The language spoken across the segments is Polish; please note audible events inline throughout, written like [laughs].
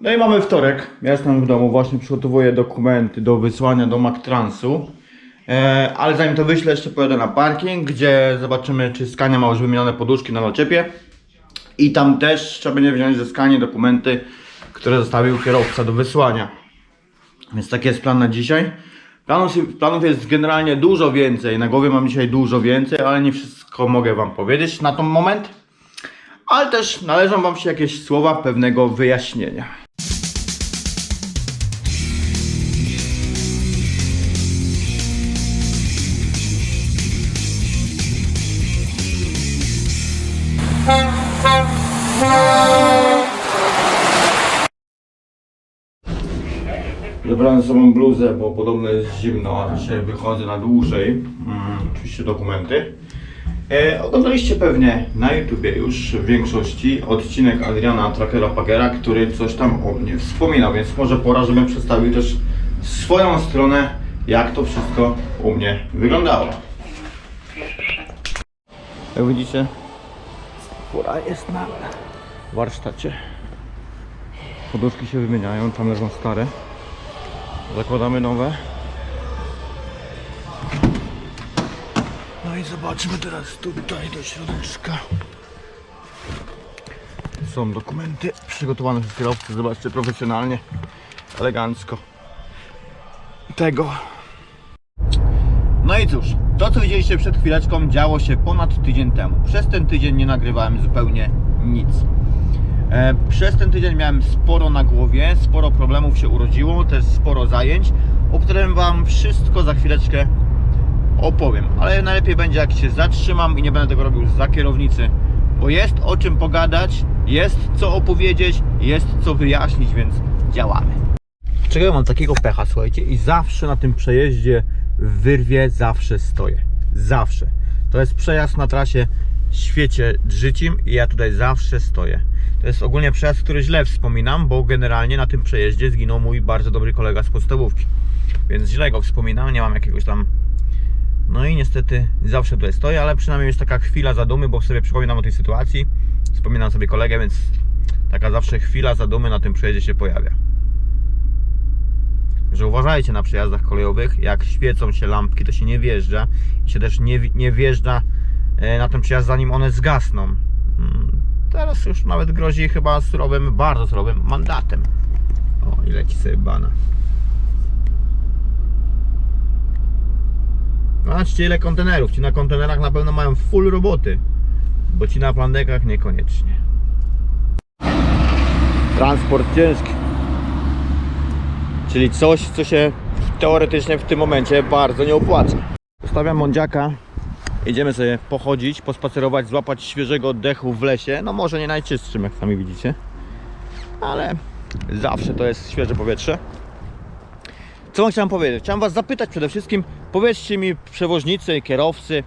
No i mamy wtorek. Ja jestem w domu, właśnie przygotowuję dokumenty do wysłania do MacTransu. E, ale zanim to wyślę, jeszcze pojadę na parking, gdzie zobaczymy, czy Skania ma już wymienione poduszki na naczepie. I tam też trzeba będzie wziąć ze Skanie dokumenty, które zostawił kierowca do wysłania. Więc taki jest plan na dzisiaj. Planów, planów jest generalnie dużo więcej. Na głowie mam dzisiaj dużo więcej, ale nie wszystko mogę Wam powiedzieć na ten moment. Ale też należą Wam się jakieś słowa pewnego wyjaśnienia. Zabrałem ze sobą bluzę, bo podobno jest zimno, a dzisiaj wychodzę na dłużej. Mm, oczywiście dokumenty. E, oglądaliście pewnie na YouTubie już w większości odcinek Adriana Trackera Pagera, który coś tam o mnie wspominał, więc może pora, żebym przedstawił też swoją stronę, jak to wszystko u mnie wyglądało. Jak widzicie, pora jest na warsztacie. Poduszki się wymieniają, tam leżą stare. Zakładamy nowe. No i zobaczmy teraz tutaj do środeczka. Są dokumenty przygotowane przez kierowcę, zobaczcie, profesjonalnie, elegancko. Tego. No i cóż, to co widzieliście przed chwileczką działo się ponad tydzień temu. Przez ten tydzień nie nagrywałem zupełnie nic. E, Przez ten tydzień miałem sporo na głowie, sporo problemów się urodziło, też sporo zajęć, o którym Wam wszystko za chwileczkę opowiem. Ale najlepiej będzie jak się zatrzymam i nie będę tego robił za kierownicy, bo jest o czym pogadać, jest co opowiedzieć, jest co wyjaśnić, więc działamy. Czego mam takiego pecha, słuchajcie, i zawsze na tym przejeździe w wyrwie zawsze stoję. Zawsze. To jest przejazd na trasie świecie Drzycim i ja tutaj zawsze stoję. To jest ogólnie przejazd, który źle wspominam, bo generalnie na tym przejeździe zginął mój bardzo dobry kolega z podstawówki. Więc źle go wspominam, nie mam jakiegoś tam... No i niestety zawsze tutaj stoję, ale przynajmniej jest taka chwila zadumy, bo sobie przypominam o tej sytuacji. Wspominam sobie kolegę, więc taka zawsze chwila zadumy na tym przejeździe się pojawia że uważajcie na przejazdach kolejowych, jak świecą się lampki, to się nie wjeżdża i się też nie, nie wjeżdża e, na ten przejazd zanim one zgasną. Teraz już nawet grozi chyba surowym, bardzo surowym mandatem. O, i leci sobie bana. Zobaczcie ile kontenerów. Ci na kontenerach na pewno mają full roboty, bo ci na plandekach niekoniecznie. Transport ciężki. Czyli coś, co się teoretycznie w tym momencie bardzo nie opłaca. Zostawiam mądziaka. Idziemy sobie pochodzić, pospacerować, złapać świeżego oddechu w lesie. No może nie najczystszym, jak sami widzicie. Ale zawsze to jest świeże powietrze. Co wam chciałem powiedzieć? Chciałem was zapytać przede wszystkim, powiedzcie mi przewoźnicy, kierowcy,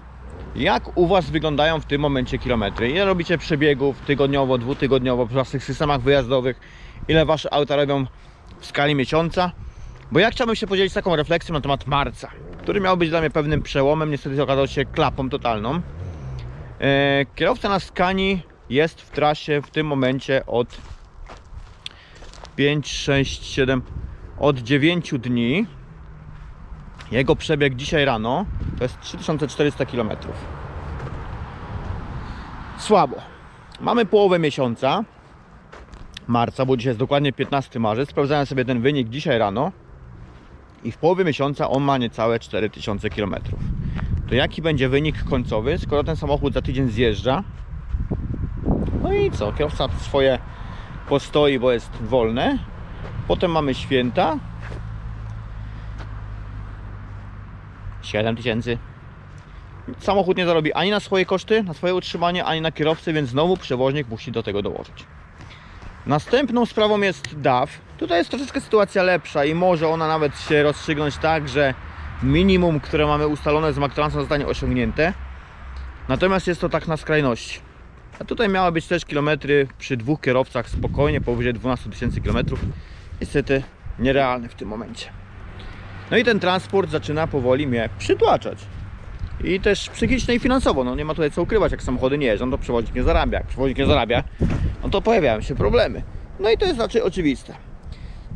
jak u was wyglądają w tym momencie kilometry? Ile robicie przebiegów tygodniowo, dwutygodniowo w waszych systemach wyjazdowych? Ile wasze auta robią w skali miesiąca. Bo ja chciałbym się podzielić taką refleksją na temat marca, który miał być dla mnie pewnym przełomem, niestety okazał się klapą totalną. E, kierowca na Skani jest w trasie w tym momencie od 5, 6, 7, od 9 dni. Jego przebieg dzisiaj rano to jest 3400 km. Słabo. Mamy połowę miesiąca marca, bo dzisiaj jest dokładnie 15 marzec. Sprawdzałem sobie ten wynik dzisiaj rano i w połowie miesiąca on ma niecałe 4000 km. To jaki będzie wynik końcowy, skoro ten samochód za tydzień zjeżdża? No i co? Kierowca swoje postoi, bo jest wolne. Potem mamy święta. 7000. Samochód nie zarobi ani na swoje koszty, na swoje utrzymanie, ani na kierowcę, więc znowu przewoźnik musi do tego dołożyć. Następną sprawą jest DAW. Tutaj jest troszeczkę sytuacja lepsza i może ona nawet się rozstrzygnąć tak, że minimum, które mamy ustalone z McTransem zostanie osiągnięte. Natomiast jest to tak na skrajności. A tutaj miały być też kilometry przy dwóch kierowcach spokojnie, powyżej 12 tysięcy kilometrów. Niestety nierealne w tym momencie. No i ten transport zaczyna powoli mnie przytłaczać. I też psychicznie i finansowo, no nie ma tutaj co ukrywać, jak samochody nie jeżdżą, to przewoźnik nie zarabia. Jak przewoźnik nie zarabia, no to pojawiają się problemy. No i to jest raczej oczywiste.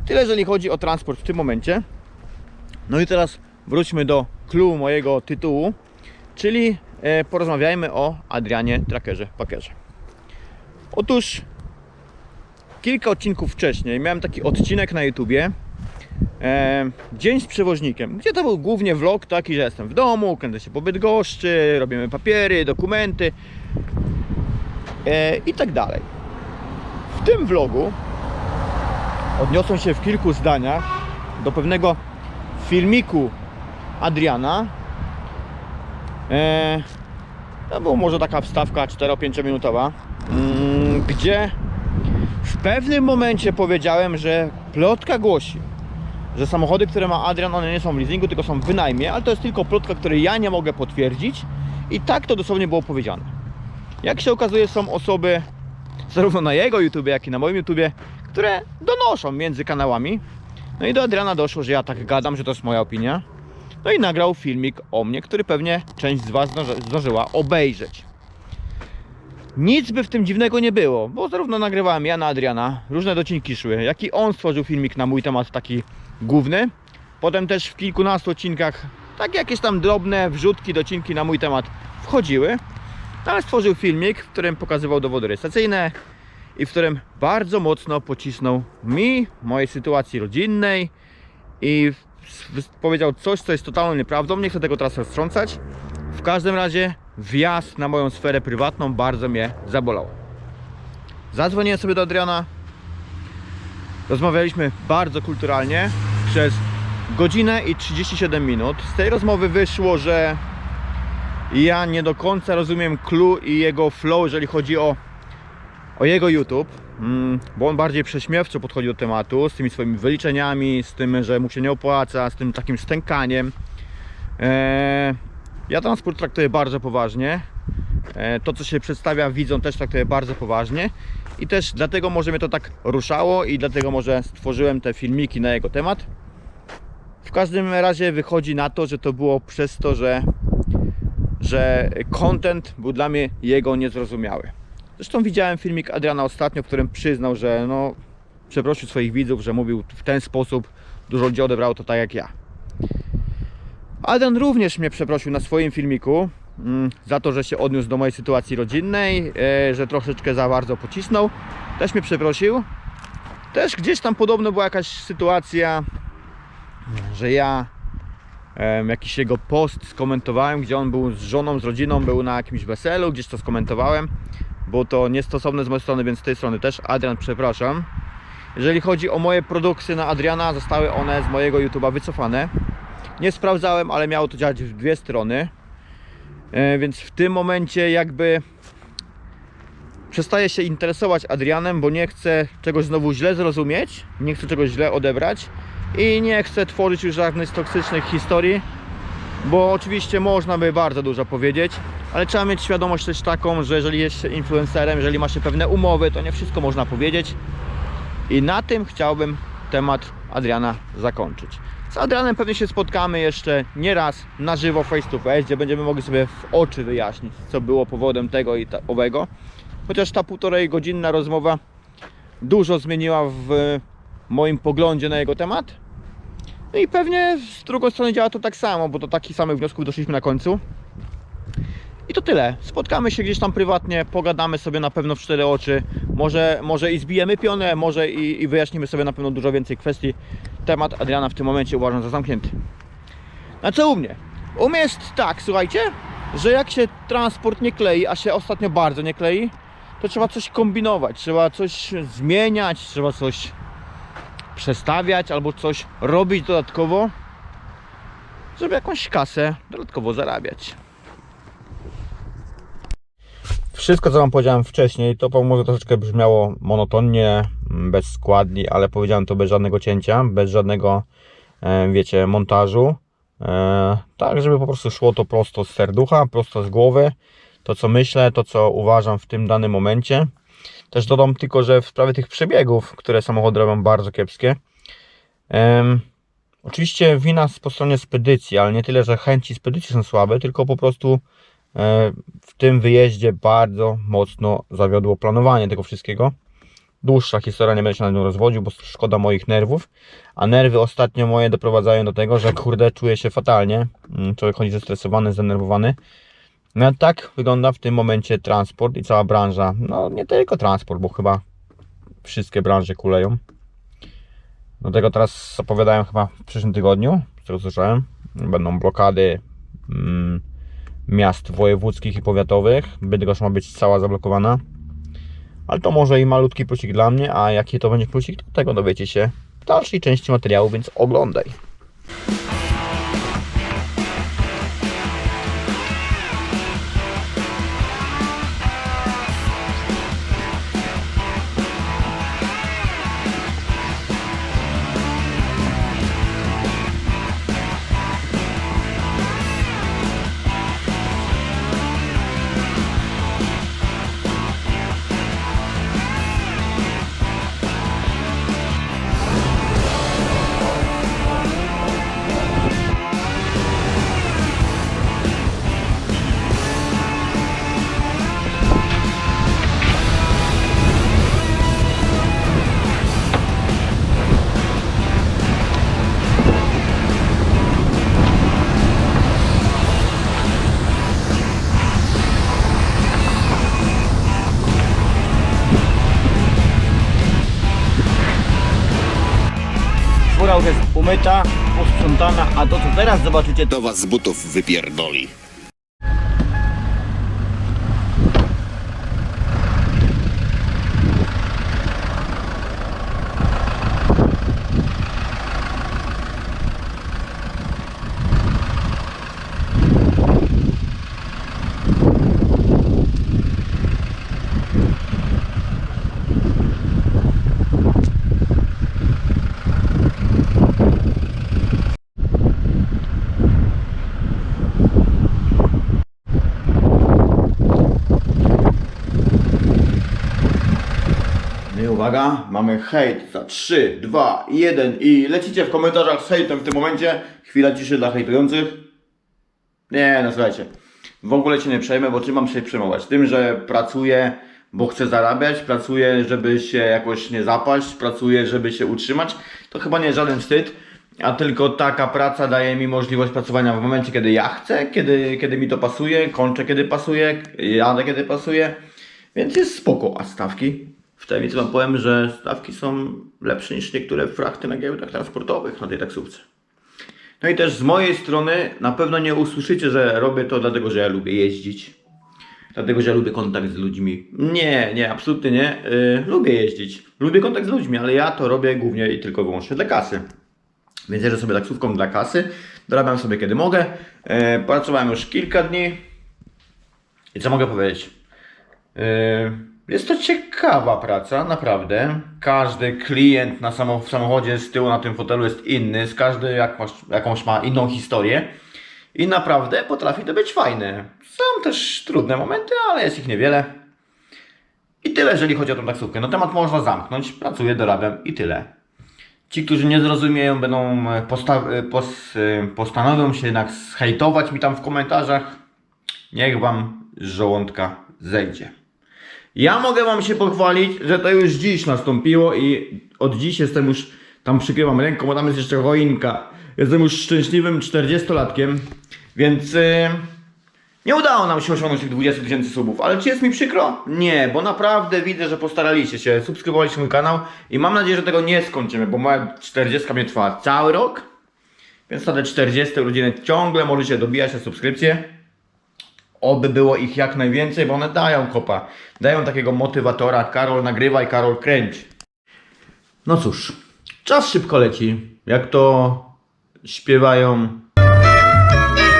Tyle, jeżeli chodzi o transport w tym momencie. No i teraz wróćmy do clue mojego tytułu, czyli e, porozmawiajmy o Adrianie Trackerze Packerze. Otóż kilka odcinków wcześniej miałem taki odcinek na YouTubie e, Dzień z przewoźnikiem, gdzie to był głównie vlog taki, że jestem w domu, kręcę się po Bydgoszczy, robimy papiery, dokumenty e, i tak dalej. W tym vlogu odniosłem się w kilku zdaniach do pewnego filmiku Adriana. E, to była może taka wstawka 4-5 minutowa, mm, gdzie w pewnym momencie powiedziałem, że plotka głosi, że samochody, które ma Adrian, one nie są w leasingu, tylko są w wynajmie, ale to jest tylko plotka, której ja nie mogę potwierdzić i tak to dosłownie było powiedziane. Jak się okazuje, są osoby zarówno na jego YouTube, jak i na moim YouTube, które donoszą między kanałami. No i do Adriana doszło, że ja tak gadam, że to jest moja opinia. No i nagrał filmik o mnie, który pewnie część z Was zdąży- zdążyła obejrzeć. Nic by w tym dziwnego nie było, bo zarówno nagrywałem ja na Adriana, różne docinki szły, jak i on stworzył filmik na mój temat taki główny. Potem też w kilkunastu odcinkach takie jakieś tam drobne wrzutki, docinki na mój temat wchodziły. No, Ale stworzył filmik, w którym pokazywał dowody rejestracyjne i w którym bardzo mocno pocisnął mi, mojej sytuacji rodzinnej i powiedział coś, co jest totalną nieprawdą. Nie chcę tego teraz roztrącać. W każdym razie wjazd na moją sferę prywatną bardzo mnie zabolał. Zadzwoniłem sobie do Adriana. Rozmawialiśmy bardzo kulturalnie przez godzinę i 37 minut. Z tej rozmowy wyszło, że ja nie do końca rozumiem clue i jego flow, jeżeli chodzi o, o jego YouTube, mm, bo on bardziej prześmiewczo podchodzi do tematu, z tymi swoimi wyliczeniami, z tym, że mu się nie opłaca, z tym takim stękaniem. Eee, ja transport traktuję bardzo poważnie. Eee, to, co się przedstawia widzą, też traktuję bardzo poważnie. I też dlatego może mnie to tak ruszało i dlatego może stworzyłem te filmiki na jego temat. W każdym razie wychodzi na to, że to było przez to, że że content był dla mnie jego niezrozumiały. Zresztą widziałem filmik Adriana ostatnio, w którym przyznał, że no, przeprosił swoich widzów, że mówił w ten sposób, dużo ludzi odebrało to tak jak ja. Adrian również mnie przeprosił na swoim filmiku mm, za to, że się odniósł do mojej sytuacji rodzinnej, e, że troszeczkę za bardzo pocisnął. Też mnie przeprosił. Też gdzieś tam podobno była jakaś sytuacja, że ja jakiś jego post skomentowałem, gdzie on był z żoną, z rodziną, był na jakimś weselu, gdzieś to skomentowałem. Było to niestosowne z mojej strony, więc z tej strony też Adrian przepraszam. Jeżeli chodzi o moje produkcje na Adriana, zostały one z mojego YouTube'a wycofane. Nie sprawdzałem, ale miało to działać w dwie strony. E, więc w tym momencie jakby przestaję się interesować Adrianem, bo nie chcę czegoś znowu źle zrozumieć, nie chcę czegoś źle odebrać i nie chcę tworzyć już żadnych toksycznych historii, bo oczywiście można by bardzo dużo powiedzieć, ale trzeba mieć świadomość też taką, że jeżeli jest się influencerem, jeżeli ma się pewne umowy, to nie wszystko można powiedzieć. I na tym chciałbym temat Adriana zakończyć. Z Adrianem pewnie się spotkamy jeszcze nie raz na żywo, face to face, gdzie będziemy mogli sobie w oczy wyjaśnić, co było powodem tego i ta- owego. Chociaż ta półtorej godzinna rozmowa dużo zmieniła w moim poglądzie na jego temat. No i pewnie z drugą strony działa to tak samo, bo do takich samych wniosków doszliśmy na końcu. I to tyle. Spotkamy się gdzieś tam prywatnie, pogadamy sobie na pewno w cztery oczy. Może, może i zbijemy pionę, może i, i wyjaśnimy sobie na pewno dużo więcej kwestii. Temat Adriana w tym momencie uważam za zamknięty. A co u mnie? U mnie jest tak, słuchajcie, że jak się transport nie klei, a się ostatnio bardzo nie klei, to trzeba coś kombinować, trzeba coś zmieniać, trzeba coś przestawiać albo coś robić dodatkowo, żeby jakąś kasę dodatkowo zarabiać. Wszystko, co Wam powiedziałem wcześniej, to może troszeczkę brzmiało monotonnie, mm, bez składni, ale powiedziałem to bez żadnego cięcia, bez żadnego, e, wiecie, montażu. E, tak, żeby po prostu szło to prosto z serducha, prosto z głowy. To, co myślę, to, co uważam w tym danym momencie. Też dodam tylko, że w sprawie tych przebiegów, które samochody robią bardzo kiepskie, em, oczywiście wina po stronie spedycji, ale nie tyle, że chęci spedycji są słabe, tylko po prostu e, w tym wyjeździe bardzo mocno zawiodło planowanie tego wszystkiego. Dłuższa historia, nie będę się na nią rozwodził, bo szkoda moich nerwów. A nerwy ostatnio moje doprowadzają do tego, że kurde czuję się fatalnie. Mm, Człowiek chodzi zestresowany, zdenerwowany. No tak wygląda w tym momencie transport i cała branża. No nie tylko transport, bo chyba wszystkie branże kuleją. Do tego teraz zapowiadają chyba w przyszłym tygodniu, co słyszałem, będą blokady mm, miast wojewódzkich i powiatowych. Bydgoszcz ma być cała zablokowana. Ale to może i malutki plusik dla mnie, a jaki to będzie plusik, to tego dowiecie się w dalszej części materiału, więc oglądaj. Umyta, posprzątana, a to co teraz zobaczycie to was z butów wypierdoli. No i uwaga, mamy hejt za 3, 2, 1 i lecicie w komentarzach z hejtem w tym momencie. Chwila ciszy dla hejtujących. Nie, no słuchajcie, w ogóle się nie przejmę, bo czym mam się przejmować? Tym, że pracuję, bo chcę zarabiać, pracuję, żeby się jakoś nie zapaść, pracuję, żeby się utrzymać. To chyba nie żaden wstyd, a tylko taka praca daje mi możliwość pracowania w momencie, kiedy ja chcę, kiedy, kiedy mi to pasuje, kończę kiedy pasuje, jadę kiedy pasuje, więc jest spoko. A stawki? Tajemnicy wam powiem, że stawki są lepsze niż niektóre frakty na giełdach transportowych na tej taksówce. No i też z mojej strony na pewno nie usłyszycie, że robię to dlatego, że ja lubię jeździć. Dlatego, że ja lubię kontakt z ludźmi. Nie, nie, absolutnie nie. Yy, lubię jeździć. Lubię kontakt z ludźmi, ale ja to robię głównie i tylko wyłącznie dla kasy. Więc jeżdżę sobie taksówką dla kasy. Dorabiam sobie kiedy mogę. Yy, pracowałem już kilka dni. I co mogę powiedzieć? Yy, Jest to ciekawa praca, naprawdę. Każdy klient na samo, w samochodzie z tyłu na tym fotelu jest inny, z każdy jakąś, jakąś ma inną historię. I naprawdę potrafi to być fajne. Są też trudne momenty, ale jest ich niewiele. I tyle, jeżeli chodzi o tą taksówkę. No temat można zamknąć, pracuję, dorabiam i tyle. Ci, którzy nie zrozumieją, będą e, posta- e, pos- e, postanowią się jednak zhejtować mi tam w komentarzach. Niech wam żołądka zejdzie. Ja mogę wam się pochwalić, że to już dziś nastąpiło i od dziś jestem już, tam przykrywam ręką, bo tam jest jeszcze choinka. Jestem już szczęśliwym 40-latkiem, więc yy, nie udało nam się osiągnąć tych 20 tysięcy subów, ale czy jest mi przykro? Nie, bo naprawdę widzę, że postaraliście się, subskrybowaliście mój kanał i mam nadzieję, że tego nie skończymy, bo moja 40 mnie trwa cały rok, więc na te 40 urodziny ciągle możecie dobijać te subskrypcje. Oby było ich jak najwięcej, bo one dają kopa. Dają takiego motywatora. Karol nagrywaj, Karol kręć. No cóż, czas szybko leci. Jak to śpiewają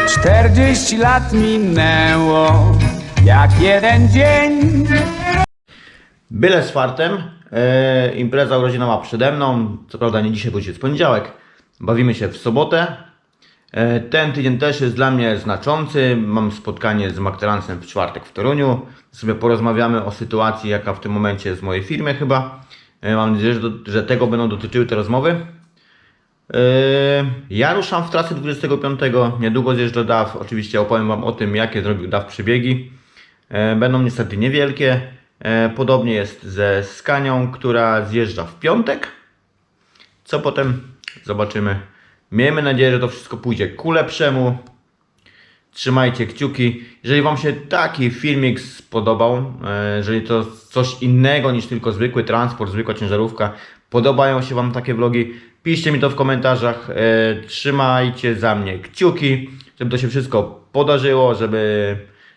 40 lat minęło, jak jeden dzień. Byle z fartem. E, impreza urodzinowa przede mną. Co prawda nie dzisiaj, bo dzisiaj jest poniedziałek. Bawimy się w sobotę. E, ten tydzień też jest dla mnie znaczący. Mam spotkanie z Makteransem w czwartek w Toruniu. Sobie porozmawiamy o sytuacji, jaka w tym momencie jest w mojej firmie chyba. E, mam nadzieję, że, do, że tego będą dotyczyły te rozmowy. Yy, Ja ruszam w trasę 25. Niedługo zjeżdżę DAW. Oczywiście opowiem Wam o tym, jakie zrobił DAW przebiegi. Będą niestety niewielkie. E, podobnie jest ze Skanią, która zjeżdża w piątek. Co potem? Zobaczymy. Miejmy nadzieję, że to wszystko pójdzie ku lepszemu. Trzymajcie kciuki. Jeżeli Wam się taki filmik spodobał, e, jeżeli to coś innego niż tylko zwykły transport, zwykła ciężarówka, podobają się Wam takie vlogi, piszcie mi to w komentarzach. E, Trzymajcie za mnie kciuki, żeby to się wszystko podarzyło, żeby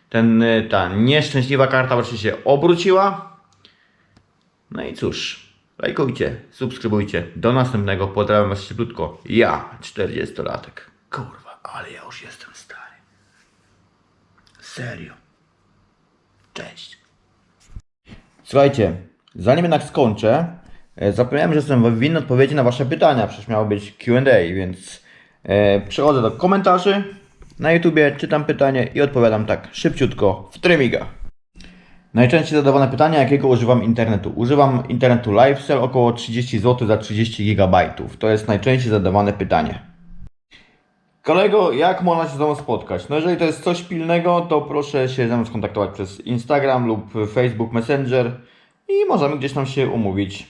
ten, e, ta nieszczęśliwa karta wreszcie się obróciła. No i cóż, lajkujcie, subskrybujcie. Do następnego. Pozdrawiam Was cieplutko. Ja, 40-latek. Kurwa, ale ja już jestem stary. Serio. Cześć. Słuchajcie, zanim jednak skończę, e, zapomniałem, że jestem winny odpowiedzi na Wasze pytania. Przecież miało być QA, więc e, przechodzę do komentarzy na YouTubie, czytam pytanie i odpowiadam tak szybciutko w trymiga. Najczęściej zadawane pytanie, jakiego używam internetu? Używam internetu LiveCell około 30 zł za 30 GB. To jest najczęściej zadawane pytanie. Kolego, jak można się z Tobą spotkać? No jeżeli to jest coś pilnego, to proszę się ze mną skontaktować przez Instagram lub Facebook Messenger i możemy gdzieś tam się umówić.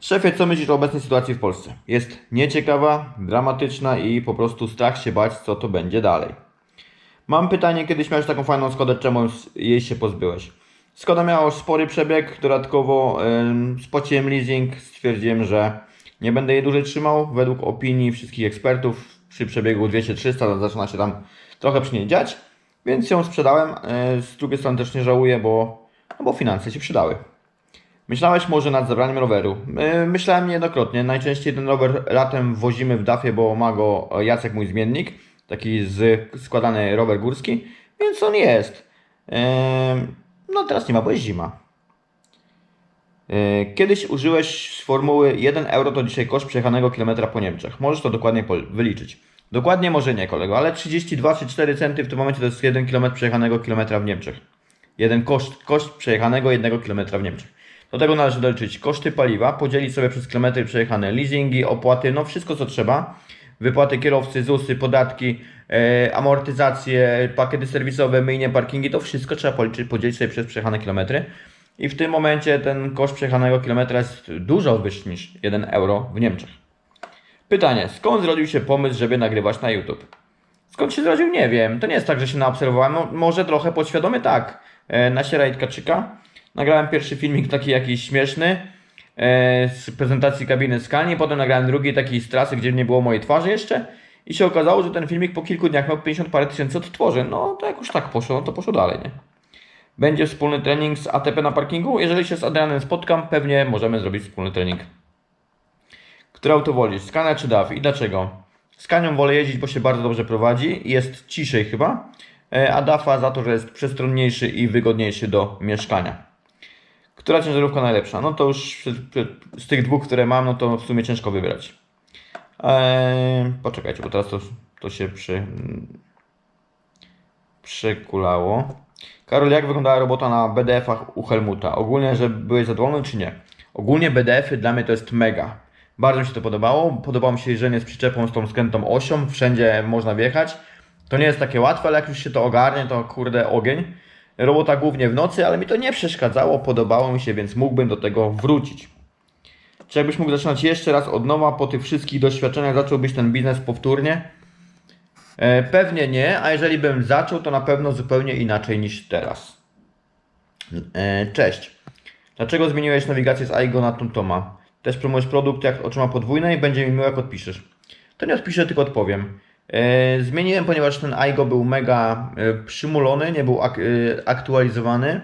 Szefie, co myślisz o obecnej sytuacji w Polsce? Jest nieciekawa, dramatyczna i po prostu strach się bać, co to będzie dalej. Mam pytanie, kiedyś miałeś taką fajną Skodę, czemu jej się pozbyłeś? Skoda miała spory przebieg, dodatkowo spłaciłem leasing, stwierdziłem, że nie będę jej dłużej trzymał. Według opinii wszystkich ekspertów przy przebiegu 200-300 zaczyna się tam trochę przy niej dziać, więc ją sprzedałem. Yy, Z drugiej strony też nie żałuję, bo, no bo finanse się przydały. Myślałeś może nad zabraniem roweru? Yy, Myślałem niejednokrotnie. Najczęściej ten rower latem wozimy w dafie, bo ma go Jacek, mój zmiennik. Taki z, składany rower górski, więc on jest. No teraz nie ma, bo jest zima. Yy, Kiedyś użyłeś formuły 1 euro to dzisiaj koszt przejechanego kilometra po Niemczech. Możesz to dokładnie wyliczyć. Dokładnie może nie, kolego, ale 32 czy 4 centy w tym momencie to jest 1 km przejechanego kilometra w Niemczech. Jeden koszt, koszt przejechanego 1 km w Niemczech. Do tego należy doliczyć koszty paliwa, podzielić sobie przez kilometry przejechane leasingi, opłaty, no wszystko co trzeba. Wypłaty kierowcy, ZUSy, podatki, e, amortyzacje, pakiety serwisowe, myjnie, parkingi, to wszystko trzeba policzyć, podzielić sobie przez przejechane kilometry. I w tym momencie ten koszt przejechanego kilometra jest dużo wyższy niż 1 euro w Niemczech. Pytanie, skąd zrodził się pomysł, żeby nagrywać na YouTube? Skąd się zrodził? Nie wiem. To nie jest tak, że się naobserwowałem. No, może trochę podświadomie tak. E, na Sieraj Tkaczyka nagrałem pierwszy filmik taki jakiś śmieszny e, z prezentacji kabiny Scanii. Potem nagrałem drugi taki z trasy, gdzie nie było mojej twarzy jeszcze. I się okazało, że ten filmik po kilku dniach miał 50 parę tysięcy odtworzeń. No to jak już tak poszło, no to poszło dalej, nie? Będzie wspólny trening z ATP na parkingu. Jeżeli się z Adrianem spotkam, pewnie możemy zrobić wspólny trening. Które auto wolisz? Skania czy DAF? I dlaczego? Skanią wolę jeździć, bo się bardzo dobrze prowadzi jest ciszej chyba, e, a DAFa za to, że jest przestronniejszy i wygodniejszy do mieszkania. Która ciężarówka najlepsza? No to już z tych dwóch, które mam, no to w sumie ciężko wybrać. Eee, poczekajcie, bo teraz to, to się przy, przekulało. Karol, jak wyglądała robota na BDF-ach u Helmuta? Ogólnie, że byłeś zadowolony czy nie? Ogólnie BDF-y dla mnie to jest mega. Bardzo mi się to podobało. Podobało mi się jeżdżenie z przyczepą, z tą skrętą osią. Wszędzie można wjechać. To nie jest takie łatwe, ale jak już się to ogarnie, to kurde ogień. Robota głównie w nocy, ale mi to nie przeszkadzało, podobało mi się, więc mógłbym do tego wrócić. Czy jakbyś mógł zaczynać jeszcze raz od nowa po tych wszystkich doświadczeniach, zacząłbyś ten biznes powtórnie? E, pewnie nie, a jeżeli bym zaczął, to na pewno zupełnie inaczej niż teraz. E, cześć. Dlaczego zmieniłeś nawigację z AIGO na TomToma? Też promujesz produkt jak oczyma podwójnej? Będzie mi miło jak odpiszesz. To nie odpiszę, tylko odpowiem. E, zmieniłem, ponieważ ten AIGO był mega przymulony, nie był ak- aktualizowany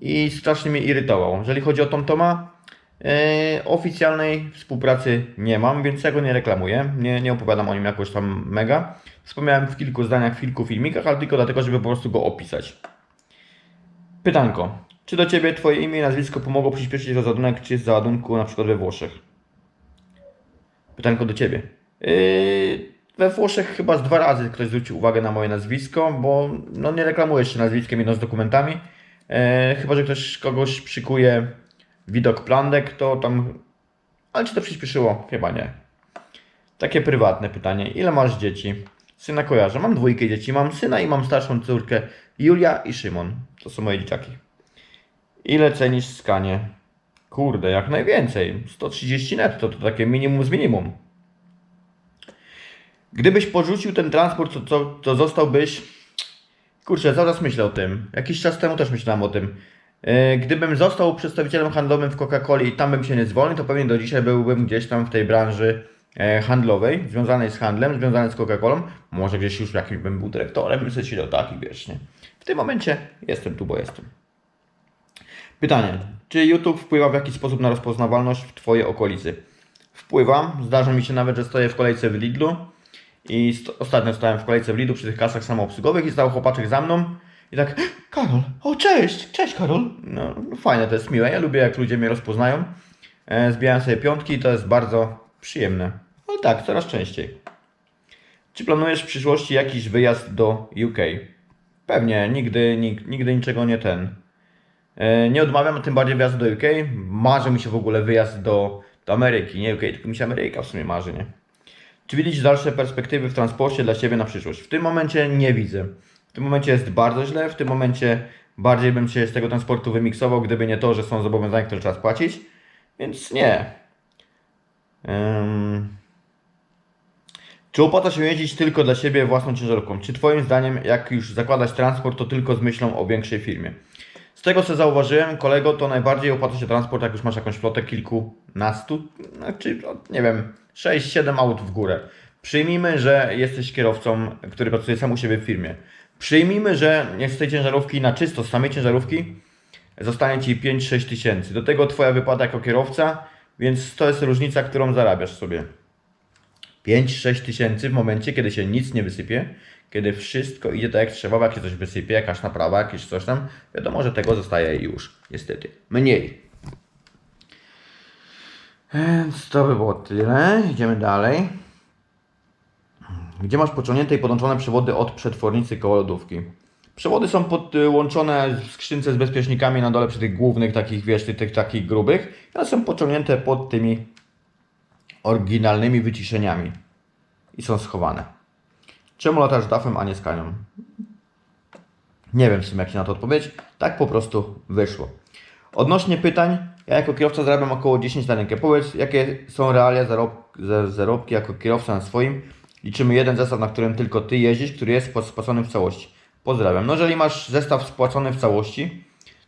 i strasznie mnie irytował. Jeżeli chodzi o TomToma, oficjalnej współpracy nie mam, więc ja go nie reklamuję. Nie, nie opowiadam o nim jakoś tam mega. Wspomniałem w kilku zdaniach, w kilku filmikach, ale tylko dlatego, żeby po prostu go opisać. Pytanko. Czy do Ciebie Twoje imię i nazwisko pomogło przyspieszyć rozładunek czy z załadunku na przykład we Włoszech? Pytanko do Ciebie. Yy, we Włoszech chyba z dwa razy ktoś zwrócił uwagę na moje nazwisko, bo no nie reklamuję się nazwiskiem jedno z dokumentami. Yy, chyba, że ktoś kogoś przykuje widok plandek, to tam... Ale czy to przyspieszyło? Chyba nie. Takie prywatne pytanie. Ile masz dzieci? Syna kojarzę. Mam dwójkę dzieci. Mam syna i mam starszą córkę Julia i Szymon. To są moje dzieciaki. Ile cenisz skanie? Kurde, jak najwięcej. 130 netto to takie minimum z minimum. Gdybyś porzucił ten transport, to, to, to zostałbyś. Kurczę, zaraz myślę o tym. Jakiś czas temu też myślałem o tym. Yy, Gdybym został przedstawicielem handlowym w Coca-Coli i tam bym się nie zwolnił, to pewnie do dzisiaj byłbym gdzieś tam w tej branży e, handlowej, związanej z handlem, związanej z Coca-Colą. Może gdzieś już jakimś bym był dyrektorem, bym sobie siedział tak i wiesz, nie? W tym momencie jestem tu, bo jestem. Pytanie. Czy YouTube wpływa w jakiś sposób na rozpoznawalność w Twojej okolicy? Wpływa. Zdarza mi się nawet, że stoję w kolejce w Lidlu i st- ostatnio stałem w kolejce w Lidlu przy tych kasach samoobsługowych i stał chłopaczek za mną i tak Karol, o cześć, cześć Karol. No fajne, to jest miłe. Ja lubię jak ludzie mnie rozpoznają. E, zbijałem sobie piątki i to jest bardzo przyjemne. Ale tak, coraz częściej. Czy planujesz w przyszłości jakiś wyjazd do UK? Pewnie, nigdy, nig, nigdy niczego nie ten. E, Nie odmawiam, tym bardziej wyjazd do UK. Marzy mi się w ogóle wyjazd do, do Ameryki. Nie UK, tylko mi się Ameryka w sumie marzy, nie? Czy widzisz dalsze perspektywy w transporcie dla siebie na przyszłość? W tym momencie nie widzę. W tym momencie jest bardzo źle. W tym momencie bardziej bym się z tego transportu wymiksował, gdyby nie to, że są zobowiązania, które trzeba spłacić. Więc nie. Ym... Czy opłaca się jeździć tylko dla siebie własną ciężarówką? Czy Twoim zdaniem, jak już zakładać transport, to tylko z myślą o większej firmie? Z tego co zauważyłem, kolego, to najbardziej opłaca się transport, jak już masz jakąś flotę kilkunastu, znaczy, no, nie wiem, 6-7 aut w górę. Przyjmijmy, że jesteś kierowcą, który pracuje sam u siebie w firmie. Przyjmijmy, że z tej ciężarówki na czysto, z samej ciężarówki zostanie Ci 5-6 tysięcy. Do tego Twoja wypłata jako kierowca, więc to jest różnica, którą zarabiasz sobie. 5-6 tysięcy w momencie, kiedy się nic nie wysypie, kiedy wszystko idzie tak jak trzeba, jak się coś wysypie, jakaś naprawa, jakieś coś tam, wiadomo, że tego zostaje już, niestety, mniej. Więc to by było tyle. Idziemy dalej. Gdzie masz pociągnięte i podłączone przewody od przetwornicy koło lodówki? Przewody są podłączone w skrzynce z bezpiecznikami na dole przy tych głównych takich, wiesz, tych, takich grubych. One są pociągnięte pod tymi oryginalnymi wyciszeniami i są schowane. Czemu latasz dafem, a nie skanią? Nie wiem w sumie, jak się na to odpowiedzieć. Tak po prostu wyszło. Odnośnie pytań, ja jako kierowca zarabiam około 10 na rękę. Powiedz, jakie są realia zarob za- zarobki jako kierowca na swoim. Liczymy jeden zestaw, na którym tylko Ty jeździsz, który jest spła- spłacony w całości. Pozdrawiam. No jeżeli masz zestaw spłacony w całości,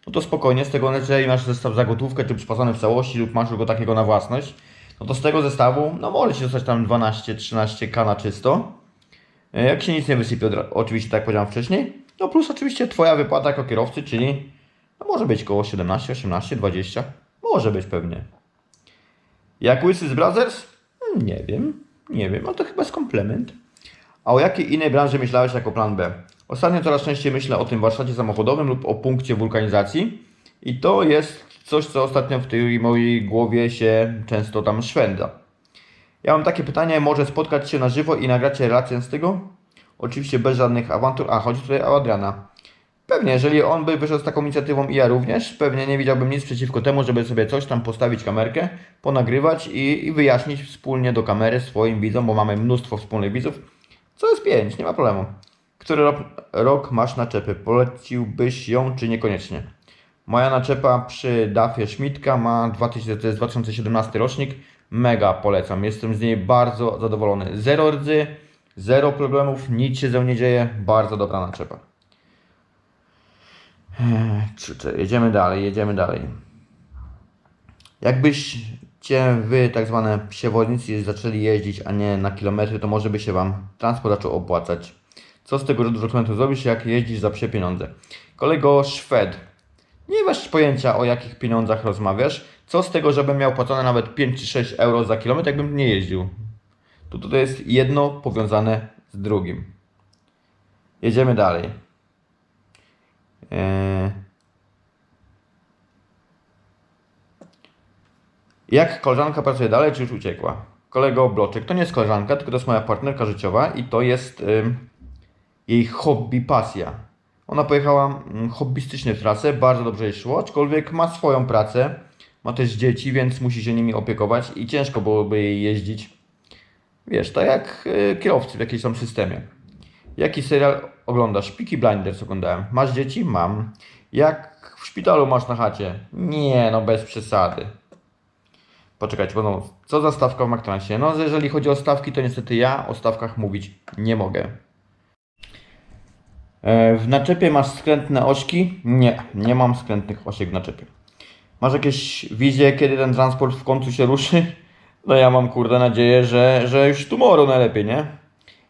no to spokojnie, z tego jeżeli masz zestaw za gotówkę, czy spłacony w całości lub masz go takiego na własność, no to z tego zestawu, no może Ci dostać tam 12-13 k na czysto. E, Jak się nic nie wysypie, oczywiście tak jak powiedziałem wcześniej, no plus oczywiście Twoja wypłata jako kierowcy, czyli no może być koło 17, 18, 20, może być pewnie. Jak Łysy z Brothers? Hmm, Nie wiem, nie wiem, ale to chyba jest komplement. A o jakiej innej branży myślałeś jako plan B? Ostatnio coraz częściej myślę o tym warsztacie samochodowym lub o punkcie wulkanizacji i to jest coś, co ostatnio w tej mojej głowie się często tam szwenda. Ja mam takie pytanie, może spotkać się na żywo i nagracie relację z tego? Oczywiście bez żadnych awantur. A, chodzi tutaj o Adriana. Pewnie, jeżeli on by wyszedł z taką inicjatywą i ja również, pewnie nie widziałbym nic przeciwko temu, żeby sobie coś tam postawić kamerkę, ponagrywać i, i wyjaśnić wspólnie do kamery swoim widzom, bo mamy mnóstwo wspólnych widzów. Co jest pięć, nie ma problemu. Który rok, rok masz naczepy? Poleciłbyś ją, czy niekoniecznie? Moja naczepa przy Dafie Schmidtka ma 2000, to jest 2017 rocznik. Mega polecam. Jestem z niej bardzo zadowolony. Zero rdzy, zero problemów, nic się ze mną nie dzieje. Bardzo dobra naczepa. Ech, czy- czy- Jedziemy dalej, jedziemy dalej. Jakbyście wy, tak zwane przewodnicy, zaczęli jeździć, a nie na kilometry, to może by się wam transport zaczął opłacać. Co z tego dokumentu zrobisz, jak jeździsz za psie pieniądze? Kolego Szwed, nie masz pojęcia o jakich pieniądzach rozmawiasz. Co z tego, żebym miał płacone nawet 5 czy 6 euro za kilometr, jakbym nie jeździł? To tutaj jest jedno powiązane z drugim. Jedziemy dalej. Jak koleżanka pracuje dalej, czy już uciekła? Kolego Bloczek, to nie jest koleżanka, tylko to jest moja partnerka życiowa i to jest ym, jej hobby, pasja. Ona pojechała mm, hobbystycznie w trasę, bardzo dobrze jej szło, aczkolwiek ma swoją pracę, ma też dzieci, więc musi się nimi opiekować i ciężko byłoby jej jeździć. Wiesz, tak jak y, kierowcy w jakimś tam systemie. Jaki serial oglądasz? Peaky Blinders oglądałem. Masz dzieci? Mam. Jak w szpitalu masz na chacie. Nie, no bez przesady. Poczekajcie, bo no, co za stawka w McTransie? No, jeżeli chodzi o stawki, to niestety ja o stawkach mówić nie mogę. E, W naczepie masz skrętne ośki? Nie, nie mam skrętnych osiek w naczepie. Masz jakieś wizje, kiedy ten transport w końcu się ruszy? [laughs] No ja mam kurde nadzieję, że, że już tomorrow najlepiej, nie?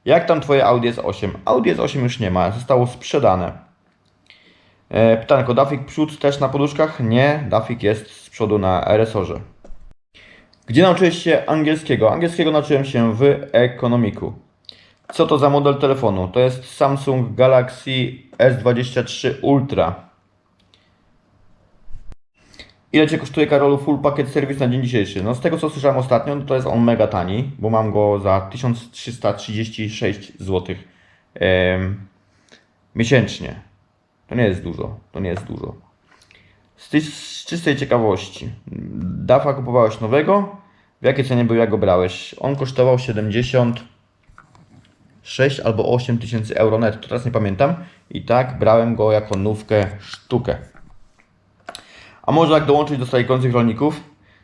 Jak tam twoje Audi S8? Audi S8 już nie ma, zostało sprzedane. E, pytanko, Dafik przód też na poduszkach? Nie, Dafik jest z przodu na RSO-że. Gdzie nauczyłeś się angielskiego? Angielskiego nauczyłem się w ekonomiku. Co to za model telefonu? To jest Samsung Galaxy S23 Ultra. Ile Cię kosztuje Karolu full pakiet serwis na dzień dzisiejszy? No z tego co słyszałem ostatnio, no to jest on mega tani, bo mam go za 1336 zł em, miesięcznie. To nie jest dużo, to nie jest dużo. Z, tej, z czystej ciekawości, Dafa kupowałeś nowego? W jakiej cenie był, jak go brałeś? On kosztował 76 albo 8 tysięcy euro net, to teraz nie pamiętam. I tak brałem go jako nówkę sztukę. A może jak dołączyć do strajkujących rolników?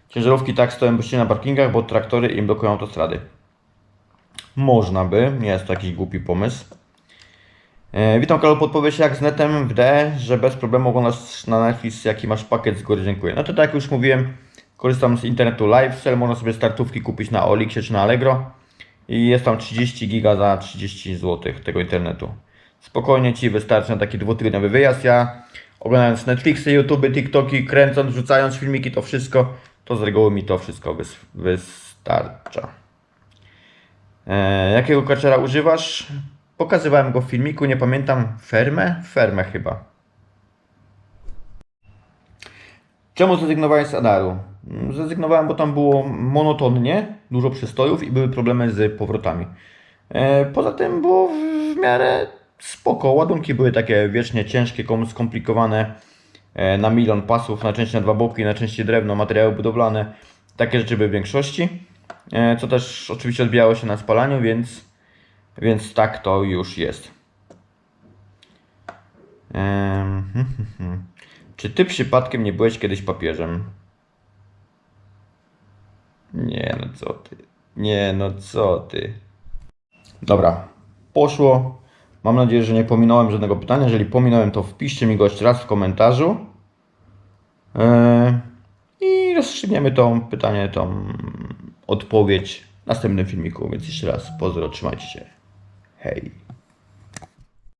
Ciężarówki tak stoją bezsilnie na parkingach, bo traktory im blokują autostrady. Można by, nie jest to jakiś głupi pomysł. E, witam Karol, podpowiedź jak z netem w D, że bez problemu oglądasz na Netflix jaki masz pakiet z góry, dziękuję. No to tak jak już mówiłem, korzystam z internetu LiveSell, można sobie startówki kupić na Olixie czy na Allegro i jest tam 30 giga za 30 zł tego internetu. Spokojnie Ci wystarczy na taki dwutygodniowy wyjazd. Ja oglądając Netflixy, YouTube, TikToki, kręcąc, rzucając filmiki, to wszystko, to z reguły mi to wszystko wys- wystarcza. E, jakiego kaczera używasz? Pokazywałem go w filmiku, nie pamiętam. Fermę? Fermę chyba. Czemu zrezygnowałeś z Adaru? Zrezygnowałem, bo tam było monotonnie, dużo przystojów i były problemy z powrotami. E, poza tym było w, miarę spoko. Ładunki były takie wiecznie ciężkie, kom- skomplikowane. E, na milion pasów, na części na dwa boki, na części drewno, materiały budowlane. Takie rzeczy były w większości. E, co też oczywiście odbijało się na spalaniu, więc, więc tak to już jest. Hmm, hmm, hmm. Czy ty przypadkiem nie byłeś kiedyś papieżem? Nie, no co ty. Nie, no co ty. Dobra, poszło. Mam nadzieję, że nie pominąłem żadnego pytania. Jeżeli pominąłem, to wpiszcie mi go jeszcze raz w komentarzu. I rozstrzygniemy to pytanie, tą odpowiedź w następnym filmiku. Więc jeszcze raz pozdro, trzymajcie się. Hey.